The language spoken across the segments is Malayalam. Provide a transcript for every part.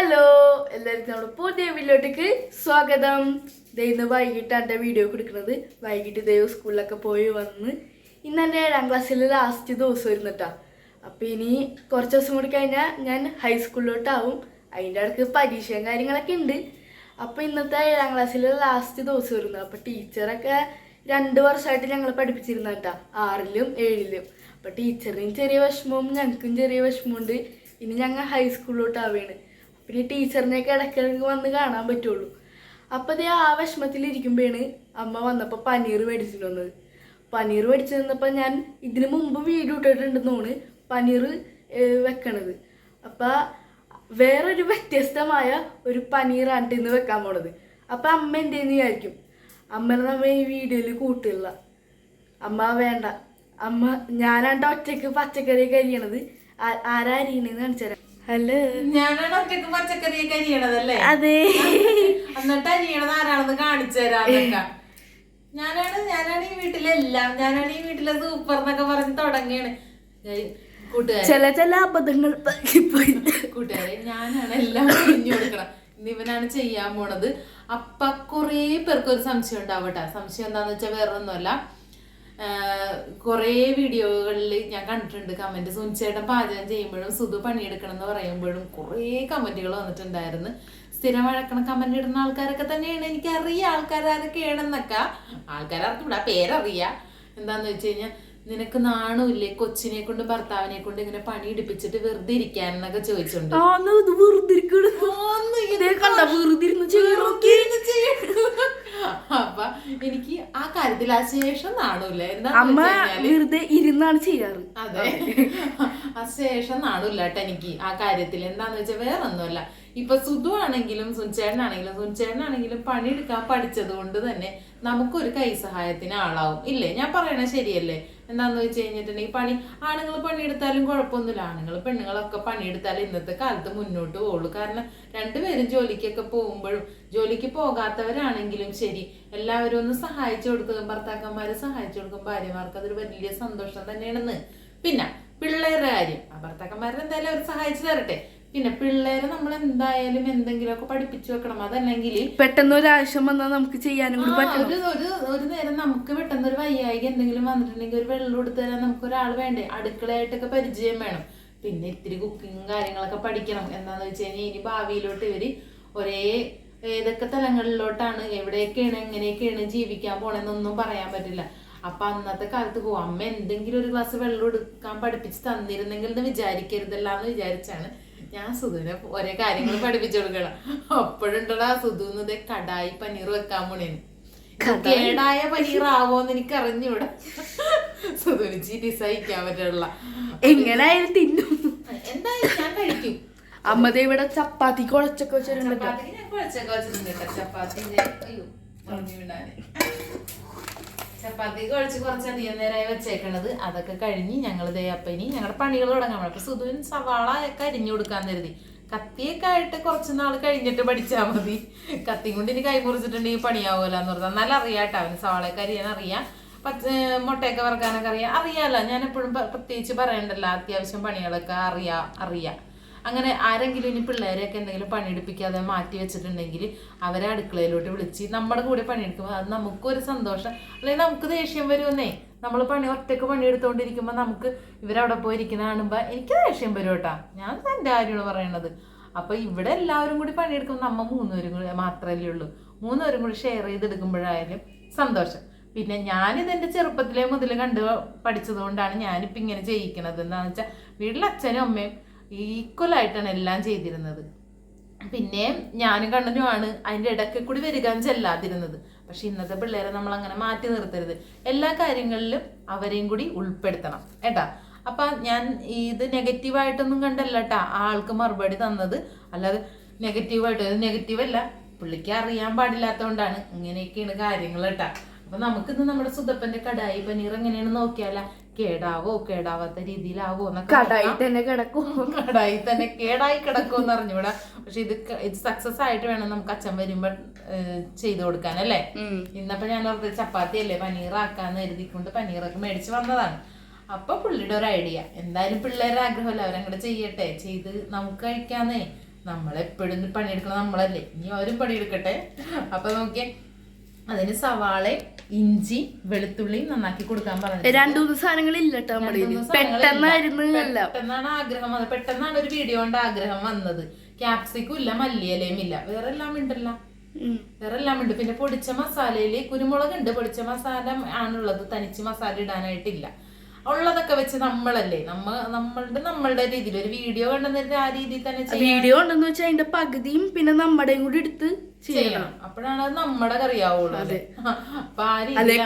ഹലോ എല്ലാവർക്കും നമ്മുടെ പുതിയ വീഡിയോട്ടേക്ക് സ്വാഗതം. ഇന്ന് വൈകിട്ടാണ് എന്റെ വീഡിയോ കൊടുക്കുന്നത്. വൈകിട്ട് ദൈവം സ്കൂളിലൊക്കെ പോയി വന്ന് ഇന്ന് എന്റെ ഏഴാം ക്ലാസ്സിലെ ലാസ്റ്റ് ദിവസം ഇരുന്നിട്ടാ അപ്പം ഇനി കുറച്ച് ദിവസം കൂടി കഴിഞ്ഞാൽ ഞാൻ ഹൈസ്കൂളിലോട്ടാവും അതിന്റെ ഇടയ്ക്ക് പരീക്ഷയും കാര്യങ്ങളൊക്കെ ഉണ്ട്. അപ്പോൾ ഇന്നത്തെ ഏഴാം ക്ലാസ്സിലെ ലാസ്റ്റ് ദിവസം വരുന്നു അപ്പോൾ ടീച്ചറൊക്കെ രണ്ട് വർഷമായിട്ട് ഞങ്ങൾ പഠിപ്പിച്ചിരുന്ന കേട്ടോ ആറിലും ഏഴിലും. അപ്പോൾ ടീച്ചറിനും ചെറിയ വിഷമവും ഞങ്ങൾക്കും ചെറിയ വിഷമമുണ്ട് ഇനി ഞങ്ങൾ ഹൈസ്കൂളിലോട്ടാവുകയാണ് പിന്നെ ടീച്ചറിനെയൊക്കെ ഇടയ്ക്കിടയ്ക്ക് വന്ന് കാണാൻ പറ്റുള്ളൂ. അപ്പോൾ അതേ ആ വിഷമത്തിലിരിക്കുമ്പോഴാണ് അമ്മ വന്നപ്പോൾ പനീർ മേടിച്ചിട്ട് വന്നത്. പനീർ മേടിച്ചു തന്നപ്പോൾ ഞാൻ ഇതിനു മുമ്പ് വീഡിയോ ഇട്ടിട്ടുണ്ടെന്നാണ് പനീർ വെക്കണത്. അപ്പം വേറൊരു വ്യത്യസ്തമായ ഒരു പനീറാണ് ഇന്ന് വെക്കാൻ പോണത്. അപ്പം അമ്മ എന്തേന്ന് വിചാരിക്കും? അമ്മനെ നമ്മ ഈ വീഡിയോയിൽ കൂട്ടില്ല. അമ്മ വേണ്ട. അമ്മ ഞാനാണ്ട് ഒറ്റയ്ക്ക് പച്ചക്കറി കരിയണത് ആരാ അരിയണെന്ന് കാണിച്ചുതരാം. ഹലോ ഞാനാണ് ഒറ്റയ്ക്ക് പച്ചക്കറിയൊക്കെ അരിയണതല്ലേ? അതെ. എന്നിട്ട് അരിയണത് ആരാണെന്ന് കാണിച്ചു തരാന്നൊക്കെ. ഞാനാണ് ഞാനാണ് ഈ വീട്ടിലെല്ലാം ഞാനാണ് ഈ വീട്ടിലെ സൂപ്പർ എന്നൊക്കെ പറഞ്ഞ് തുടങ്ങിയാണ്. ചില ചില അബദ്ധങ്ങൾ പറ്റിപ്പോയി കൂട്ടുകാരെ ഞാനാണ് എല്ലാം പറഞ്ഞു കൊടുക്കണം. ഇവനാണ് ചെയ്യാൻ പോണത്. അപ്പൊ കുറേ പേർക്ക് ഒരു സംശയം ഉണ്ടാവട്ടെ. സംശയം എന്താന്ന് വെച്ചാൽ വേറെ ഒന്നുമല്ല കുറേ വീഡിയോകളിൽ ഞാൻ കണ്ടിട്ടുണ്ട്. കമന്റ് സുനിച്ചേട്ടൻ പാചകം ചെയ്യുമ്പോഴും സുധു പണിയെടുക്കണം എന്ന് പറയുമ്പോഴും കുറേ കമന്റുകൾ വന്നിട്ടുണ്ടായിരുന്നു. സ്ഥിരം വഴക്കണ കമന്റ് ഇടുന്ന ആൾക്കാരൊക്കെ തന്നെയാണ്. എനിക്ക് അറിയാം ആൾക്കാരൊക്കെയാണെന്നൊക്കെ ആൾക്കാരർക്കും ഇവിടെ പേരറിയാം. എന്താന്ന് വെച്ച് കഴിഞ്ഞാൽ നിനക്ക് നാണമില്ലേ കൊച്ചിനെ കൊണ്ട് ഭർത്താവിനെ കൊണ്ട് ഇങ്ങനെ പണി ഇടിപ്പിച്ചിട്ട് വെറുതെ ഇരിക്കാൻ എന്നൊക്കെ ചോദിച്ചിട്ടുണ്ട് വെറുതെ വെറുതെ അപ്പൊ എനിക്ക് ആ കാര്യത്തിൽ ആ ശേഷം നാണൂല്ല അമ്മ വെറുതെ ഇരുന്നാണ് ചെയ്യാറ്. അതെ. ആ ശേഷം നാണൂല്ല കേട്ടോ എനിക്ക് ആ കാര്യത്തിൽ. എന്താന്ന് വെച്ചാൽ വേറെ ഒന്നുമല്ല ഇപ്പൊ സുധു ആണെങ്കിലും സുൻചേട്ടനാണെങ്കിലും സുൻചേട്ടനാണെങ്കിലും പണിയെടുക്കാൻ പഠിച്ചത് കൊണ്ട് തന്നെ നമുക്കൊരു കൈസഹായത്തിന് ആളാവും. ഇല്ലേ? ഞാൻ പറയണേ ശരിയല്ലേ? എന്താന്ന് വെച്ച് കഴിഞ്ഞിട്ടുണ്ടെങ്കിൽ പണി ആണുങ്ങൾ പണിയെടുത്താലും കുഴപ്പമൊന്നുമില്ല. ആണുങ്ങൾ പെണ്ണുങ്ങളൊക്കെ പണിയെടുത്താലും ഇന്നത്തെ കാലത്ത് മുന്നോട്ട് പോകുള്ളൂ കാരണം രണ്ടുപേരും ജോലിക്കൊക്കെ പോകുമ്പോഴും ജോലിക്ക് പോകാത്തവരാണെങ്കിലും ശരി എല്ലാവരും ഒന്ന് സഹായിച്ചു കൊടുക്കുക ഭർത്താക്കന്മാരെ സഹായിച്ചു കൊടുക്കും ഭാര്യമാർക്ക് അതൊരു വലിയ സന്തോഷം തന്നെയാണെന്ന്. പിന്നെ പിള്ളേരുടെ കാര്യം. ഭർത്താക്കന്മാരെ എന്തായാലും അവർ സഹായിച്ചു തരട്ടെ. പിന്നെ പിള്ളേരെ നമ്മൾ എന്തായാലും എന്തെങ്കിലുമൊക്കെ പഠിപ്പിച്ചു വെക്കണം. അതല്ലെങ്കിൽ പെട്ടെന്ന് ഒരു ആവശ്യം വന്നാൽ നമുക്ക് ചെയ്യാനും കൂടി പറ്റും ഒരു ഒരു ഒരു നേരം നമുക്ക് പെട്ടെന്ന് ഒരു വയ്യായിക എന്തെങ്കിലും വന്നിട്ടുണ്ടെങ്കിൽ ഒരു വെള്ളം എടുത്തു തരാൻ നമുക്ക് ഒരാൾ വേണ്ടേ? അടുക്കളയായിട്ടൊക്കെ പരിചയം വേണം. പിന്നെ ഇത്തിരി കുക്കിങ്ങും കാര്യങ്ങളൊക്കെ പഠിക്കണം. എന്താന്ന് വെച്ച് കഴിഞ്ഞാൽ ഇനി ഭാവിയിലോട്ട് ഇവർ ഒരേ ഏതൊക്കെ തലങ്ങളിലോട്ടാണ് എവിടെയൊക്കെയാണ് എങ്ങനെയൊക്കെയാണ് ജീവിക്കാൻ പോണെന്നൊന്നും പറയാൻ പറ്റില്ല. അപ്പൊ അന്നത്തെ കാലത്ത് പോകും അമ്മ എന്തെങ്കിലും ഒരു ഗ്ലാസ് വെള്ളം എടുക്കാൻ പഠിപ്പിച്ച് തന്നിരുന്നെങ്കിൽ എന്ന് വിചാരിക്കരുതല്ല എന്ന് വിചാരിച്ചാണ് ഞാൻ സുധുവിനെ ഒരേ കാര്യങ്ങൾ പഠിപ്പിച്ചു കൊടുക്കണം അപ്പോഴുണ്ടടാ സുധുന്ന് കടായി പനീർ വെക്കാൻ പോണേന് കേടായ? പനീർ ആവോന്ന് എനിക്ക് അറിഞ്ഞൂടാ സുധുവിന് ചിരി സഹിക്കാൻ പറ്റുള്ള എങ്ങനായാലും തിന്നും. എന്തായാലും ഞാൻ കഴിക്കും. അമ്മ ദേ ഇവിടെ ചപ്പാത്തി കുഴച്ചൊക്കെ വെച്ചിട്ടുണ്ട് ചപ്പാത്തിക്ക് ഞാൻ കുഴച്ചൊക്കെ വെച്ചിട്ടുണ്ട് കേട്ടോ. ചപ്പാത്തി ചപ്പാത്തി കുഴച്ച് കുറച്ചധികം നേരമായി വെച്ചേക്കണത് അതൊക്കെ കഴിഞ്ഞ് ഞങ്ങൾ ദേ അപ്പം ഇനി ഞങ്ങളുടെ പണികൾ തുടങ്ങാൻ അപ്പൊ സുധുവിൻ സവാള ഒക്കെ അരിഞ്ഞു കൊടുക്കാൻ കരുതി. കത്തിയൊക്കെ ആയിട്ട് കുറച്ച് നാൾ കഴിഞ്ഞിട്ട് പഠിച്ചാൽ മതി. കത്തി കൊണ്ട് ഇനി കൈ മുറിച്ചിട്ടുണ്ടെങ്കിൽ പണിയാവുമല്ലോ എന്ന് പറഞ്ഞാൽ നല്ല അറിയാട്ടോ അവന് സവാളയൊക്കെ അരിയാൻ അറിയാം. പച്ച മുട്ടയൊക്കെ വറക്കാനൊക്കെ അറിയാം. അറിയാമല്ലോ ഞാൻ എപ്പോഴും പ്രത്യേകിച്ച് പറയണ്ടല്ലോ അത്യാവശ്യം പണികളൊക്കെ അറിയാം അറിയാം. അങ്ങനെ ആരെങ്കിലും ഇനി പിള്ളേരെയൊക്കെ എന്തെങ്കിലും പണിയെടുപ്പിക്കാതെ മാറ്റി വെച്ചിട്ടുണ്ടെങ്കിൽ അവരെ അടുക്കളയിലോട്ട് വിളിച്ച് നമ്മുടെ കൂടെ പണിയെടുക്കുമ്പോൾ അത് നമുക്കൊരു സന്തോഷം. അല്ലെങ്കിൽ നമുക്ക് ദേഷ്യം വരുമെന്നേ? നമ്മൾ പണി ഒറ്റയ്ക്ക് പണിയെടുത്തുകൊണ്ടിരിക്കുമ്പോൾ നമുക്ക് ഇവരവിടെ പോയിരിക്കുന്ന കാണുമ്പോൾ എനിക്ക് ദേഷ്യം വരും കേട്ടോ. ഞാൻ എന്റെ കാര്യമാണ് പറയണത്. അപ്പോൾ ഇവിടെ എല്ലാവരും കൂടി പണിയെടുക്കുമ്പോൾ നമ്മൾ മൂന്നുപേരും കൂടി മാത്രമല്ലേ ഉള്ളൂ. മൂന്നുപേരും കൂടി ഷെയർ ചെയ്തെടുക്കുമ്പോഴായാലും സന്തോഷം. പിന്നെ ഞാനിത് എന്റെ ചെറുപ്പത്തിലേ മുതൽ കണ്ട് പഠിച്ചതുകൊണ്ടാണ് ഞാനിപ്പോൾ ഇങ്ങനെ ചെയ്യിക്കണത് എന്താണെന്ന് വെച്ചാൽ വീട്ടിൽ അച്ഛനും അമ്മയും ഈക്വൽ ആയിട്ടാണ് എല്ലാം ചെയ്തിരുന്നത്. പിന്നെ ഞാനും കണ്ണനുമാണ് അതിന്റെ ഇടയ്ക്ക് കൂടി വരിക ചെല്ലാതിരുന്നത്. പക്ഷെ ഇന്നത്തെ പിള്ളേരെ നമ്മൾ അങ്ങനെ മാറ്റി നിർത്തരുത്. എല്ലാ കാര്യങ്ങളിലും അവരെയും കൂടി ഉൾപ്പെടുത്തണം. കേട്ടാ? അപ്പൊ ഞാൻ ഇത് നെഗറ്റീവായിട്ടൊന്നും കണ്ടല്ല കേട്ടാ ആൾക്ക് മറുപടി തന്നത്. അല്ലാതെ നെഗറ്റീവായിട്ട് ഇത് നെഗറ്റീവ് അല്ല. പുള്ളിക്ക് അറിയാൻ പാടില്ലാത്തതുകൊണ്ടാണ് ഇങ്ങനെയൊക്കെയാണ് കാര്യങ്ങൾ കേട്ടാ അപ്പൊ നമുക്കിന്ന് നമ്മുടെ സുതപ്പന്റെ കടായി പനീർ എങ്ങനെയാണ് നോക്കിയാലാ? കേടാവോ കേടാവാത്ത രീതിയിലാവോ എന്നൊക്കെ കടായി തന്നെ കിടക്കും. കടായി തന്നെ കേടായി കിടക്കുമെന്ന് അറിഞ്ഞൂടാ പക്ഷെ ഇത് ഇത് സക്സസ് ആയിട്ട് വേണം നമുക്ക് അച്ഛൻ വരുമ്പോ ചെയ്തു കൊടുക്കാൻ അല്ലേ. ഇന്നപ്പോ ഞാൻ ഓർത്ത് ചപ്പാത്തി അല്ലേ പനീറാക്കാന്ന് എഴുതിക്കൊണ്ട് പനീറൊക്കെ മേടിച്ച് വന്നതാണ്. അപ്പൊ പുള്ളിയുടെ ഒരു ഐഡിയ എന്തായാലും പിള്ളേരുടെ ആഗ്രഹമല്ല അവരങ്ങോട്ട് ചെയ്യട്ടെ ചെയ്ത് നമുക്ക് കഴിക്കാന്നേ. നമ്മളെപ്പോഴും പണിയെടുക്കണം നമ്മളല്ലേ. ഇനി അവരും പണിയെടുക്കട്ടെ. അപ്പൊ നോക്കിയേ അതിന് സവാള ഇഞ്ചി വെളുത്തുള്ളി നന്നാക്കി കൊടുക്കാൻ പറഞ്ഞു രണ്ടു മൂന്ന് സാധനങ്ങൾ ഇല്ല. പെട്ടെന്നായിരുന്നു പെട്ടെന്നാണ് ആഗ്രഹം വന്നത്. പെട്ടെന്നാണ് ഒരു വീഡിയോ കൊണ്ട് ആഗ്രഹം വന്നത്. ക്യാപ്സിക്കും ഇല്ല മല്ലിയിലയും ഇല്ല. വേറെ എല്ലാം ഉണ്ടല്ലോ. വേറെ എല്ലാം ഉണ്ട്. പിന്നെ പൊടിച്ച മസാലയിൽ കുരുമുളക് ഉണ്ട് പൊടിച്ച മസാല ആണുള്ളത്. തനിച്ച് മസാല ഇടാനായിട്ടില്ല. ഉള്ളതൊക്കെ വെച്ച് നമ്മളല്ലേ? നമ്മ നമ്മളുടെ നമ്മളുടെ രീതിയിൽ. ഒരു വീഡിയോ കണ്ടെന്നിട്ട് ആ രീതിയിൽ തന്നെ വീഡിയോ ഉണ്ടെന്ന് വെച്ചാൽ അതിന്റെ പകുതിയും പിന്നെ നമ്മുടെയും കൂടി എടുത്ത് ചെയ്യണം. അപ്പോഴാണ് അത് നമ്മുടെ കറിയാവുള്ളൂ അല്ലേ? അപ്പൊ ആ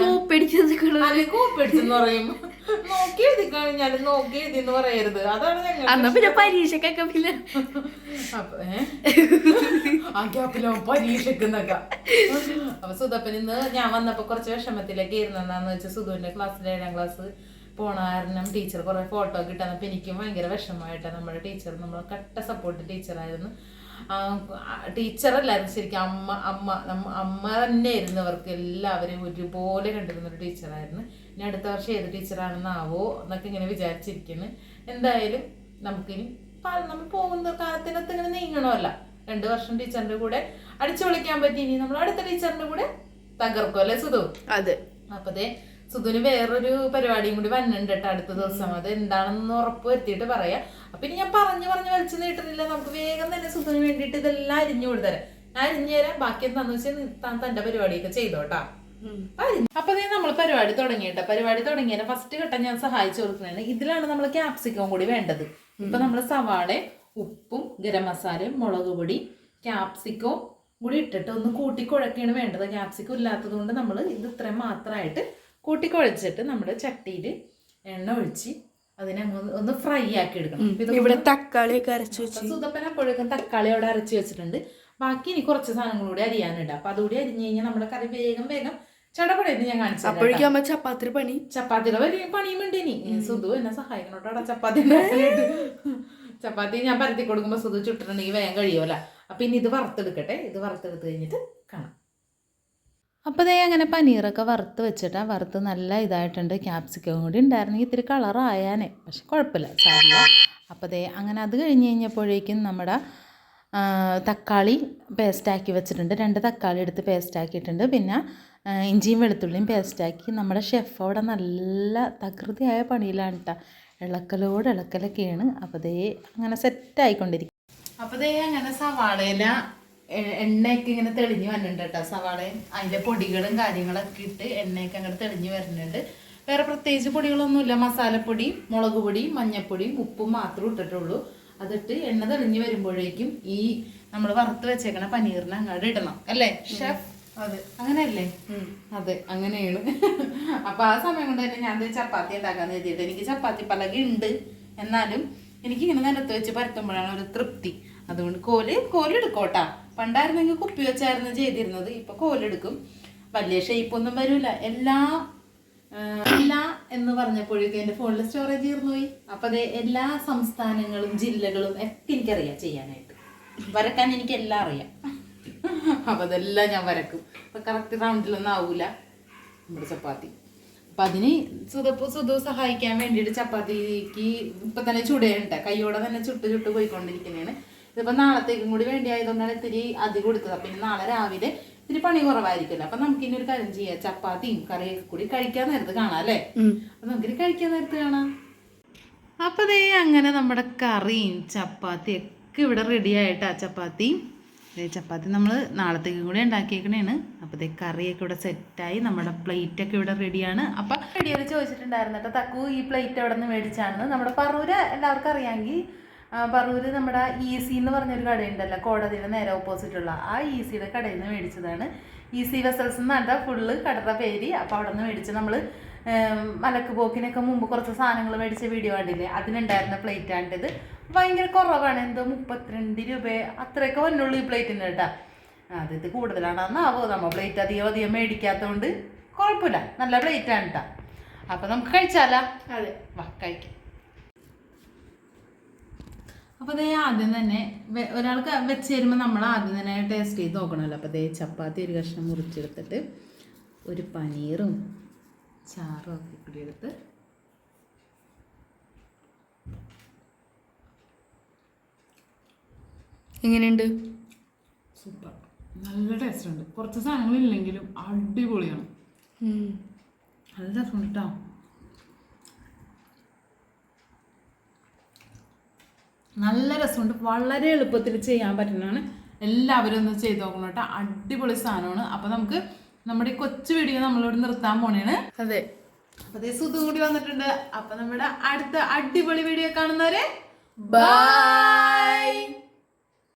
കോപ്പടിച്ചത് അല്ലെ? പറയും. നോക്കി എഴുതി കഴിഞ്ഞാൽ നോക്കി എഴുതി എന്ന് പറയരുത്. അതാണ് ഞങ്ങൾ പിന്നെ പരീക്ഷക്കൊക്കെ പിന്നെ. ഗ്യാപ്പിലോ പരീക്ഷക്കുന്നൊക്കെ അപ്പൊ സുധപ്പൻ ഇന്ന് ഞാൻ വന്നപ്പോ കുറച്ച് വിഷമത്തിലേക്ക് ഇരുന്നെന്നാന്ന് വെച്ചാൽ സുധുവിന്റെ ക്ലാസ്സിൽ ഏഴാം ക്ലാസ്. പോണ കാരണം ടീച്ചർ കുറെ ഫോട്ടോ ഒക്കെ ഇട്ടന്നപ്പോ എനിക്കും ഭയങ്കര വിഷമമായിട്ടാണ് നമ്മുടെ ടീച്ചർ നമ്മൾ കട്ട സപ്പോർട്ട് ടീച്ചറായിരുന്നു ടീച്ചറല്ലായിരുന്നു ശരിക്കും അമ്മ അമ്മ നമ്മ അമ്മ തന്നെയായിരുന്നു അവർക്ക് എല്ലാവരെയും ഒരുപോലെ കണ്ടിരുന്ന ഒരു ടീച്ചറായിരുന്നു ഇനി അടുത്ത വർഷം ഏത് ടീച്ചറാണെന്നാവോ എന്നൊക്കെ ഇങ്ങനെ വിചാരിച്ചിരിക്കുന്നു. എന്തായാലും നമുക്കിനി നമ്മൾ പോകുന്ന കാലത്തിനകത്ത് ഇങ്ങനെ നീങ്ങണമല്ല. രണ്ടു വർഷം ടീച്ചറിന്റെ കൂടെ അടിച്ചു വിളിക്കാൻ പറ്റി. ഇനി നമ്മൾ അടുത്ത ടീച്ചറിന്റെ കൂടെ തകർക്കും അല്ലേ സുധു? അതെ. അപ്പതേ സുധുന് വേറൊരു പരിപാടിയും കൂടി വന്നിട്ടുണ്ട് കേട്ടോ അടുത്ത ദിവസം. അത് എന്താണെന്ന് ഉറപ്പ് വരുത്തിയിട്ട് പറയാം. അപ്പൊ ഇനി ഞാൻ പറഞ്ഞു പറഞ്ഞു വലിച്ചു നീട്ടുന്നില്ല. നമുക്ക് വേഗം തന്നെ സുധുന് വേണ്ടിയിട്ട് ഇതെല്ലാം അരിഞ്ഞു കൊടുത്തരാം. ഞാൻ അരിഞ്ഞു തരാം. ബാക്കി എന്താന്ന് വെച്ചാൽ താൻ തന്റെ പരിപാടിയൊക്കെ ചെയ്തോട്ടാ അപ്പൊ നീ നമ്മൾ പരിപാടി തുടങ്ങിയിട്ട് പരിപാടി തുടങ്ങിയ ഫസ്റ്റ് ഘട്ടം ഞാൻ സഹായിച്ചു കൊടുക്കുന്നതാണ്. ഇതിലാണ് നമ്മൾ ക്യാപ്സിക്കം കൂടി വേണ്ടത്. ഇപ്പൊ നമ്മൾ സവാള ഉപ്പും ഗരം മസാലയും മുളക് പൊടി ക്യാപ്സിക്കവും കൂടി ഇട്ടിട്ട് ഒന്ന് കൂട്ടി കുഴക്കുകയാണ് വേണ്ടത്. ക്യാപ്സിക്കം ഇല്ലാത്തത് കൊണ്ട് നമ്മൾ ഇത് ഇത്രയും മാത്രമായിട്ട് കൂട്ടി നമ്മുടെ ചട്ടിയിൽ എണ്ണ ഒഴിച്ച് അതിനെ ഒന്ന് ഫ്രൈ ആക്കി എടുക്കണം. ഇവിടെ തക്കാളി ഇവിടെ അരച്ച് വെച്ച്. സുതപ്പന അപ്പോഴേക്കും തക്കാളി അവിടെ അരച്ച് വെച്ചിട്ടുണ്ട്. ബാക്കി ഇനി കുറച്ച് സാധനങ്ങൾ കൂടി അരിയാനുണ്ട്. അപ്പൊ അതുകൂടി അരിഞ്ഞു കഴിഞ്ഞാൽ നമ്മുടെ കറി വേഗം വേഗം ചടപടയെന്ന് ഞാൻ കാണിച്ചു അപ്പോഴേക്കും അമ്മ ചപ്പാത്തി പണി. ചപ്പാത്തിയുടെ വലിയ പണിയുമുണ്ട് ഇനി. സുധു എന്നെ സഹായിക്കണോട്ടോ ചപ്പാത്തി ഉണ്ടാക്കാനായിട്ട്. ചപ്പാത്തി ഞാൻ പരത്തി കൊടുക്കുമ്പോൾ സുധു ചുട്ടിട്ടുണ്ടെങ്കിൽ വേഗം കഴിയുമല്ലോ. അപ്പൊ ഇനി ഇത് വറുത്തെടുക്കട്ടെ. ഇത് വറുത്തെടുത്ത് കഴിഞ്ഞിട്ട് കാണാം. അപ്പോൾ ദേ അങ്ങനെ പനീറൊക്കെ വറുത്ത് വെച്ചിട്ട് വറുത്ത് നല്ല ഇതായിട്ടുണ്ട്. ക്യാപ്സിക്കം കൂടി ഉണ്ടായിരുന്നെങ്കിൽ ഇത്തിരി കളറായാനേ പക്ഷെ കുഴപ്പമില്ല. സാരില്ല അപ്പോൾ ദേ അങ്ങനെ അത് കഴിഞ്ഞ് കഴിഞ്ഞപ്പോഴേക്കും നമ്മുടെ തക്കാളി പേസ്റ്റാക്കി വെച്ചിട്ടുണ്ട്. രണ്ട് തക്കാളി എടുത്ത് പേസ്റ്റാക്കിയിട്ടുണ്ട് പിന്നെ ഇഞ്ചിയും വെളുത്തുള്ളിയും പേസ്റ്റാക്കി നമ്മുടെ ഷെഫ് അവിടെ നല്ല തകൃതിയായ പണിയിലാണ് കേട്ടോ ഇളക്കലോട് ഇളക്കലൊക്കെയാണ്. അപ്പോൾ ദേ അങ്ങനെ സെറ്റായിക്കൊണ്ടിരിക്കും അപ്പോൾ ദേ അങ്ങനെ സവാളയില എണ്ണയൊക്കെ ഇങ്ങനെ തെളിഞ്ഞു വരുന്നുണ്ട് കേട്ടോ സവാളയും അതിന്റെ പൊടികളും കാര്യങ്ങളൊക്കെ ഇട്ട് എണ്ണയൊക്കെ അങ്ങനെ തെളിഞ്ഞു വരുന്നുണ്ട്. വേറെ പ്രത്യേകിച്ച് പൊടികളൊന്നുമില്ല. മസാലപ്പൊടി മുളക് പൊടി മഞ്ഞൾപ്പൊടിയും ഉപ്പും മാത്രമേ ഇട്ടിട്ടുള്ളൂ. അതിട്ട് എണ്ണ തെളിഞ്ഞു വരുമ്പോഴേക്കും ഈ നമ്മൾ വറുത്ത് വെച്ചേക്കണ പനീറിനെ അങ്ങോട്ട് ഇടണം. അല്ലേ? ഷെഫ്? അതെ. അങ്ങനെയല്ലേ? അതെ അങ്ങനെയാണ്. അപ്പൊ ആ സമയം കൊണ്ട് തന്നെ ഞാൻ ചപ്പാത്തി ഉണ്ടാക്കാന്ന് കരുതിയിട്ട് എനിക്ക് ചപ്പാത്തി പലക ഉണ്ട് എന്നാലും എനിക്ക് ഇങ്ങനെ നിലത്ത് വെച്ച് പരത്തുമ്പോഴാണ് ഒരു തൃപ്തി. അതുകൊണ്ട് കോൽ കോലെടുക്കോട്ടാ പണ്ടായിരുന്നെങ്കിൽ കുപ്പി വെച്ചായിരുന്നു ചെയ്തിരുന്നത്. ഇപ്പൊ കോലെടുക്കും. വലിയ ഷേപ്പ് ഒന്നും വരൂല. എല്ലാ ഇല്ല എന്ന് പറഞ്ഞപ്പോഴേക്കും എന്റെ ഫോണിൽ സ്റ്റോറേജ് തീർന്നുപോയി. അപ്പം അതെ എല്ലാ സംസ്ഥാനങ്ങളും ജില്ലകളും ഒക്കെ എനിക്കറിയാം ചെയ്യാനായിട്ട്. വരക്കാൻ എനിക്ക് എല്ലാം അറിയാം. അപ്പൊ അതെല്ലാം ഞാൻ വരക്കും. അപ്പൊ കറക്റ്റ് റൗണ്ടിലൊന്നും ആവൂല. നമ്മുടെ ചപ്പാത്തി. അപ്പൊ അതിന് സുതപ്പ് സുതവ് സഹായിക്കാൻ വേണ്ടിയിട്ട് ചപ്പാത്തിക്ക് ഇപ്പൊ തന്നെ ചുടയുണ്ട് കൈയോടെ തന്നെ ചുട്ട് ചുട്ട് പോയിക്കൊണ്ടിരിക്കുന്നതാണ്. ഇതിപ്പോ നാളത്തേക്കും കൂടി വേണ്ടി ആയതുകൊണ്ടാണ് ഇത്തിരി അധികം കൊടുത്തത്. പിന്നെ നാളെ രാവിലെ ഇത്തിരി പണി കുറവായിരിക്കുമല്ലോ. അപ്പൊ നമുക്ക് ഇനി ഒരു കാര്യം ചെയ്യാം. ചപ്പാത്തിയും കറിയൊക്കെ കൂടി കഴിക്കാൻ നേരത്ത് കാണാം അല്ലേ? അപ്പൊ നമുക്കിനി കഴിക്കാൻ നേരത്ത് കാണാം. അപ്പോൾ ദേ അങ്ങനെ നമ്മുടെ കറിയും ചപ്പാത്തിയും ഒക്കെ ഇവിടെ റെഡി ആയിട്ടാ. ചപ്പാത്തി. ചപ്പാത്തി നമ്മൾ നാളത്തേക്കും കൂടി ഉണ്ടാക്കിയേക്കണേണ്. അപ്പോൾ ദേ കറിയൊക്കെ ഇവിടെ സെറ്റായി. നമ്മുടെ പ്ലേറ്റ് ഒക്കെ ഇവിടെ റെഡിയാണ്. അപ്പം റെഡിയോട് ചോദിച്ചിട്ടുണ്ടായിരുന്നു കേട്ടോ തക്കു ഈ പ്ലേറ്റ് അവിടെ നിന്ന് മേടിച്ചാണെന്ന്? നമ്മുടെ പറൂര് എല്ലാവർക്കും അറിയാമെങ്കിൽ പറൂര് നമ്മുടെ ഈസി എന്ന് പറഞ്ഞൊരു കടയുണ്ടല്ലോ കോടതിയുടെ നേരെ ഓപ്പോസിറ്റുള്ള ആ ഈസിയുടെ കടയിൽ നിന്ന് മേടിച്ചതാണ്. ഈസി വെസൽസ് എന്നാണ് ഫുള്ള് കടയുടെ പേര്. അപ്പോൾ അവിടെ നിന്ന് മേടിച്ച് നമ്മൾ മലക്ക് പോക്കിനൊക്കെ മുമ്പ് കുറച്ച് സാധനങ്ങൾ മേടിച്ച വീഡിയോ കണ്ടില്ലേ? അതിനുണ്ടായിരുന്ന പ്ലേറ്റ് ആണിത്. ഭയങ്കര കുറവാണ്. എന്തോ മുപ്പത്തിരണ്ട് രൂപ അത്രയൊക്കെ വന്നുള്ളൂ ഈ പ്ലേറ്റിന് കേട്ടാ. അതിത് കൂടുതലാണെന്നാവോ നമ്മൾ പ്ലേറ്റ് അധികം അധികം മേടിക്കാത്തതുകൊണ്ട് കുഴപ്പമില്ല. നല്ല പ്ലേറ്റ് ആണ് കേട്ടാ അപ്പം നമുക്ക് കഴിച്ചാലോ? അതെ. വാ കഴിക്കാം. അപ്പോൾ അതേ ആദ്യം തന്നെ ഒരാൾക്ക് വെച്ച് തരുമ്പോൾ നമ്മൾ ആദ്യം തന്നെ ടേസ്റ്റ് ചെയ്ത് നോക്കണമല്ലോ. അപ്പോൾ അതേ ചപ്പാത്തി ഒരു കഷ്ണം മുറിച്ചെടുത്തിട്ട് ഒരു പനീറും ചാറും ഒക്കെ കൂടി എടുത്ത് എങ്ങനെയുണ്ട്? സൂപ്പർ. നല്ല ടേസ്റ്റ് ഉണ്ട്. കുറച്ച് സാധനങ്ങളില്ലെങ്കിലും അടിപൊളിയാണ്. നല്ല രസമുണ്ട് കേട്ടോ നല്ല രസമുണ്ട്. വളരെ എളുപ്പത്തിൽ ചെയ്യാൻ പറ്റുന്നതാണ്. എല്ലാവരും ഒന്ന് ചെയ്ത് നോക്കണം കേട്ടോ. അടിപൊളി സാധനമാണ്. അപ്പൊ നമുക്ക് നമ്മുടെ ഈ കൊച്ചു വീഡിയോ നമ്മളിവിടെ നിർത്താൻ പോണേണ്. അതെ. അപ്പൊ അതേ സുധു കൂടി വന്നിട്ടുണ്ട്. അപ്പൊ നമ്മുടെ അടുത്ത അടിപൊളി വീഡിയോ കാണുന്നവരെ ബൈ